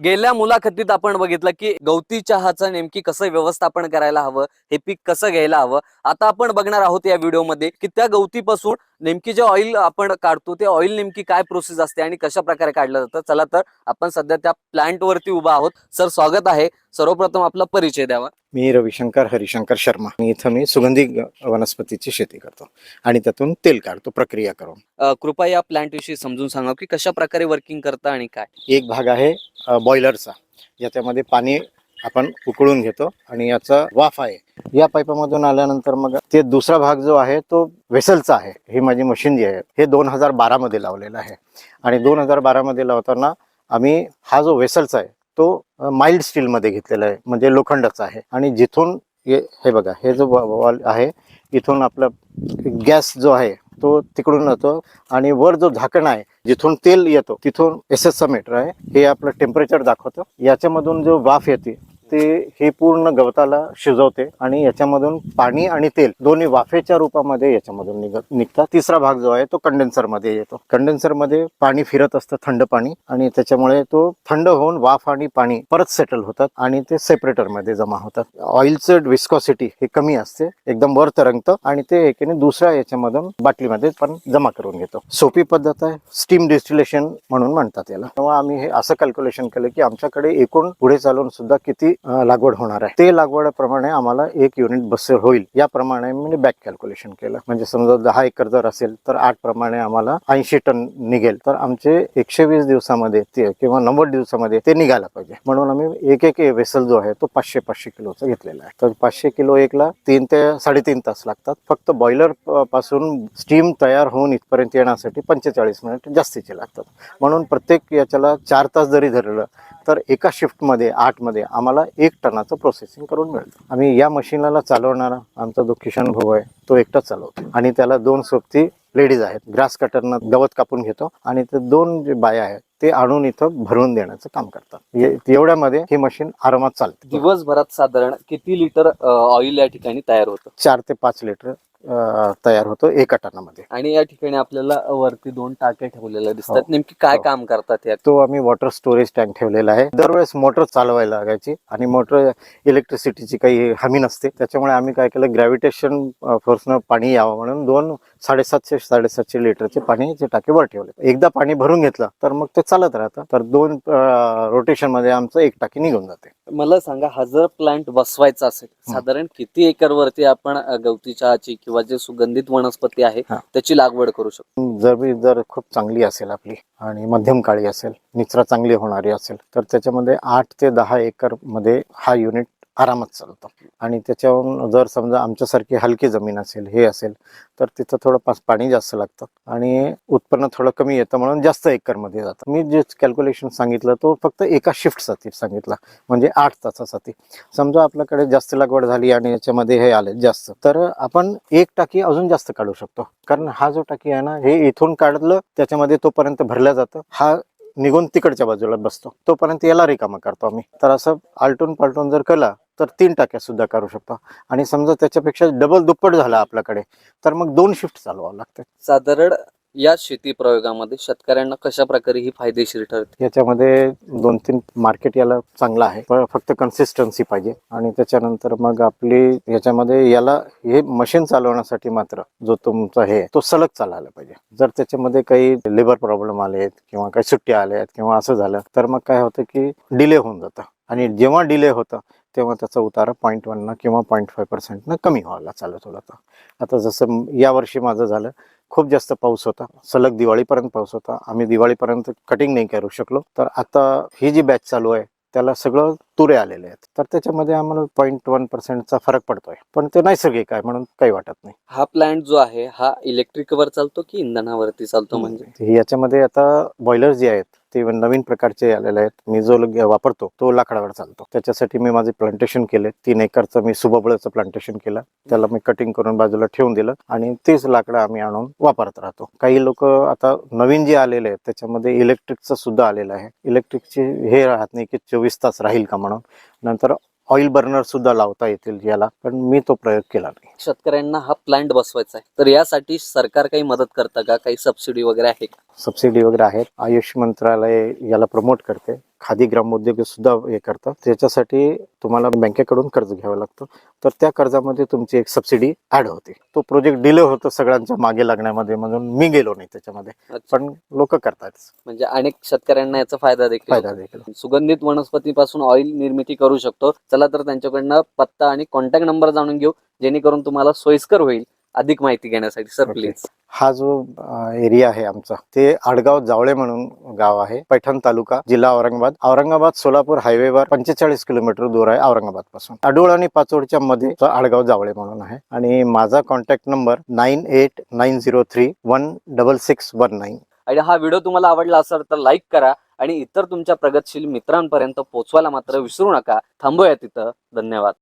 गेल्या मुलाखतीत आपण बघितलं की गवती चहाचं नेमकी कसं व्यवस्थापन करायला हवं हे पीक कसं घ्यायला हवं? आता आपण बघणार आहोत या व्हिडिओमध्ये की त्या गवतीपासून नेमकी जे ऑइल आपण काढतो ते ऑइल नेमकी काय प्रोसेस असते आणि कशा प्रकारे काढलं जातं? चला तर आपण सध्या त्या प्लांट वरती उभा आहोत. सर स्वागत आहे. सर्वप्रथम आपला परिचय द्यावा. मी रविशंकर हरिशंकर शर्मा. मी इथं मी सुगंधी वनस्पतीची शेती करतो आणि त्यातून तेल काढतो प्रक्रिया करून. अ, कृपया या प्लांट विषयी समजून सांगा की कशा प्रकारे वर्किंग करता आणि काय? एक भाग आहे बॉयलरचा याच्यामध्ये पाणी आपण उकळून घेतो आणि याचा वाफ आहे. या पाईपामधून आल्यानंतर मग ते दुसरा भाग जो आहे तो वेसलचा आहे. ही माझी मशीन जी आहे हे दोन हजार बारामध्ये लावलेलं आहे. आणि दोन हजार बारामध्ये लावताना आम्ही हा जो वेसलचा आहे तो माइल्ड स्टीलमध्ये घेतलेला आहे म्हणजे लोखंडाचा आहे. आणि जिथून हे हे बघा हे जो वॉल आहे इथून आपला गॅस जो आहे तो तिकडून येतो आणि वर जो झाकण आहे जिथून तेल येतो तिथून एस एस मीटर आहे हे आपलं टेम्परेचर दाखवतं. याच्यामधून जो वाफ येते ते हे पूर्ण गवताला शिजवते आणि याच्यामधून पाणी आणि तेल दोन्ही वाफेच्या रूपामध्ये याच्यामधून निघत निघतात. तिसरा भाग जो आहे तो कंडेन्सरमध्ये येतो. कंडेन्सरमध्ये पाणी फिरत असतं थंड पाणी. आणि त्याच्यामुळे तो थंड होऊन वाफ आणि पाणी परत सेटल होतात आणि ते सेपरेटरमध्ये जमा होतात. ऑइलचं विस्कॉसिटी हे कमी असते एकदम वर तरंगतं आणि ते एकेने दुसऱ्या याच्यामधून बाटलीमध्ये पण जमा करून घेतो. सोपी पद्धत आहे. स्टीम डिस्टिलेशन म्हणून म्हणतात याला. तेव्हा आम्ही हे असं कॅल्क्युलेशन केलं की आमच्याकडे एकूण पुढे चालून सुद्धा किती लागवड होणार आहे. ते लागवडप्रमाणे आम्हाला एक युनिट बस होईल. याप्रमाणे मी बॅक कॅल्क्युलेशन केलं. म्हणजे समजा दहा एकर जर असेल तर आठ प्रमाणे आम्हाला ऐंशी टन निघेल. तर आमचे एकशे वीस दिवसामध्ये ते किंवा नव्वद दिवसामध्ये ते निघायला पाहिजे. म्हणून आम्ही एक एक वेसल जो आहे तो पाचशे पाचशे किलोचा घेतलेला आहे. तर पाचशे किलो एकला तीन ते साडेतीन तास लागतात. फक्त बॉयलरपासून स्टीम तयार होऊन इथपर्यंत येण्यासाठी पंचेचाळीस मिनिट जास्तीचे लागतात. म्हणून प्रत्येक याच्याला चार तास जरी धरलं तर एका शिफ्टमध्ये आठमध्ये आम्हाला एक टनाचं प्रोसेसिंग करून मिळतं. आम्ही या मशीनला चालवणारा आमचा जो किशन भाऊ आहे तो एकटाच चालवतो. आणि त्याला दोन सोबती लेडीज आहेत. ग्रास कटरनं गवत कापून घेतो आणि ते दोन जे बाया आहेत ते आणून इथं भरून देण्याचं काम करतात. ये- एवढ्यामध्ये ही मशीन आरामात चालते. दिवसभरात साधारण किती लिटर ऑइल या ठिकाणी तयार होतं? चार ते पाच लिटर तयार होतो एका टनामध्ये. आणि या ठिकाणी आपल्याला वरती दोन टाके ठेवलेल्या दिसतात. हो. नेमकी काय हो. काम करतात या तो आम्ही वॉटर स्टोरेज टँक ठेवलेला आहे. दरवेळेस मोटर चालवायला लागायची आणि मोटर इलेक्ट्रिसिटीची काही हमी नसते. त्याच्यामुळे आम्ही काय केलं ग्रॅव्हिटेशन फोर्सनं पाणी यावं म्हणून दोन साडेसातशे साडेसातशे लिटरचे पाण्याचे टाके वर ठेवले. एकदा पाणी भरून घेतलं तर मग ते चालत राहतं. तर दोन रोटेशनमध्ये आमचं एक टाकी निघून जाते. मला सांगा हा जर प्लांट बसवायचा असेल. साधारण किती एकर वरती आपण गवती चहाची किंवा जे सुगंधित वनस्पती आहे हा. त्याची लागवड करू शकतो जर जर खूप चांगली असेल आपली आणि मध्यम काळी असेल निचरा चांगली होणारी असेल तर त्याच्यामध्ये आठ ते दहा एकरमध्ये हा युनिट आरामात चालतं. आणि त्याच्यावरून जर समजा आमच्यासारखी हलकी जमीन असेल हे असेल तर तिथं थोडं पास पाणी जास्त लागतं. आणि उत्पन्न थोडं कमी येतं म्हणून जास्त एकरमध्ये जातं. मी जे कॅल्क्युलेशन सांगितलं तो फक्त एका शिफ्टसाठी सांगितला. म्हणजे आठ तासासाठी. समजा आपल्याकडे जास्त लागवड झाली आणि याच्यामध्ये हे आले जास्त तर आपण एक टाकी अजून जास्त काढू शकतो. कारण हा जो टाकी आहे ना हे इथून काढलं त्याच्यामध्ये तोपर्यंत भरलं जातं. हा निघून तिकडच्या बाजूला बसतो. तोपर्यंत याला रिकामा करतो आम्ही. तर असं आलटून पालटून जर केला तर तीन टाक्या सुद्धा करू शकतो. आणि समजा त्याच्यापेक्षा डबल दुप्पट झाला आपल्याकडे तर मग दोन शिफ्ट चालवावं लागतं. साधारण या शेती प्रयोगामध्ये शेतकऱ्यांना कशा प्रकारे ही फायदेशीर ठरते? याच्यामध्ये दोन तीन मार्केट याला चांगलं आहे. पण फक्त कन्सिस्टन्सी पाहिजे. आणि त्याच्यानंतर मग आपली याच्यामध्ये याला हे मशीन चालवण्यासाठी मात्र जो तुमचा हे तो सलग चालायला पाहिजे. जर त्याच्यामध्ये काही लेबर प्रॉब्लेम आलेत किंवा काही सुट्ट्या आल्यात किंवा असं झालं तर मग काय होतं की डिले होऊन जातं. आणि जेव्हा डिले होतं तेव्हा त्याचा उतारा पॉईंट वननं किंवा पॉईंट फाय पर्सेंटनं कमी व्हायला चालत होता आता जसं यावर्षी माझं झालं खूप जास्त पाऊस होता. सलग दिवाळीपर्यंत पाऊस होता. आम्ही दिवाळीपर्यंत कटिंग नाही करू शकलो. तर आता ही जी बॅच चालू आहे त्याला सगळं तुरे आलेले आहेत. तर त्याच्यामध्ये आम्हाला पॉईंट वन पर्सेंटचा फरक पडतोय. पण ते नैसर्गिक आहे म्हणून काही वाटत नाही. हा प्लांट जो आहे हा इलेक्ट्रिक वर चालतो की इंधनावरती चालतो म्हणजे? याच्यामध्ये आता बॉयलर जे आहेत ते नवीन प्रकारचे आलेले आहेत. मी जो वापरतो तो लाकडावर चालतो. त्याच्यासाठी मी माझे प्लांटेशन केले. तीन एकरचं मी सुबबळचं प्लांटेशन केलं. त्याला मी कटिंग करून बाजूला ठेवून दिलं आणि तेच लाकडं आम्ही आणून वापरत राहतो. काही लोक आता नवीन जे आलेले आहेत त्याच्यामध्ये इलेक्ट्रिकचं सुद्धा आलेलं आहे. इलेक्ट्रिकची हे राहत नाही की चोवीस तास राहील का म्हणून. नंतर ऑइल बर्नर सुद्धा लावता येतील याला पण मी तो प्रयोग केला नाही. शेतकऱ्यांना हा प्लांट बसवायचा आहे. तर यासाठी सरकार काही मदत करतं का? काही सबसिडी वगैरे आहे का? सबसिडी वगैरे आहेत. आयुष मंत्रालय याला प्रमोट करते. खादी ग्रामोद्योग सुद्धा हे करतात. त्याच्यासाठी तुम्हाला बँकेकडून कर्ज घ्यावं लागतं. तर त्या कर्जामध्ये तुमची एक सबसिडी ऍड होते. तो प्रोजेक्ट डिले होतो सगळ्यांच्या मागे लागण्यामध्ये म्हणून मी गेलो नाही त्याच्यामध्ये. पण लोक करतात. म्हणजे अनेक शेतकऱ्यांना याचा फायदा देखील फायदा. देखील सुगंधित वनस्पतीपासून ऑइल निर्मिती करू शकतो. चला तर त्यांच्याकडनं पत्ता आणि कॉन्टॅक्ट नंबर जाणून घेऊ. जेणेकरून तुम्हाला सोयीस्कर होईल. अधिक माहिती घेण्यासाठी सर. प्लीज. हा जो एरिया आहे आमचा ते आडगाव जावळे म्हणून गाव आहे पैठण तालुका जिल्हा औरंगाबाद. औरंगाबाद सोलापूर हायवेवर पंचेचाळीस किलोमीटर दूर आहे औरंगाबादपासून अडोळ आणि पाचोडच्या मध्ये आडगाव जावळे म्हणून आहे. आणि माझा contact number nine eight nine zero three one double six one nine आणि हा व्हिडिओ तुम्हाला आवडला असेल तर लाईक करा आणि इतर तुमच्या प्रगतशील मित्रांपर्यंत पोहोचवायला मात्र विसरू नका. थांबूया तिथं. धन्यवाद.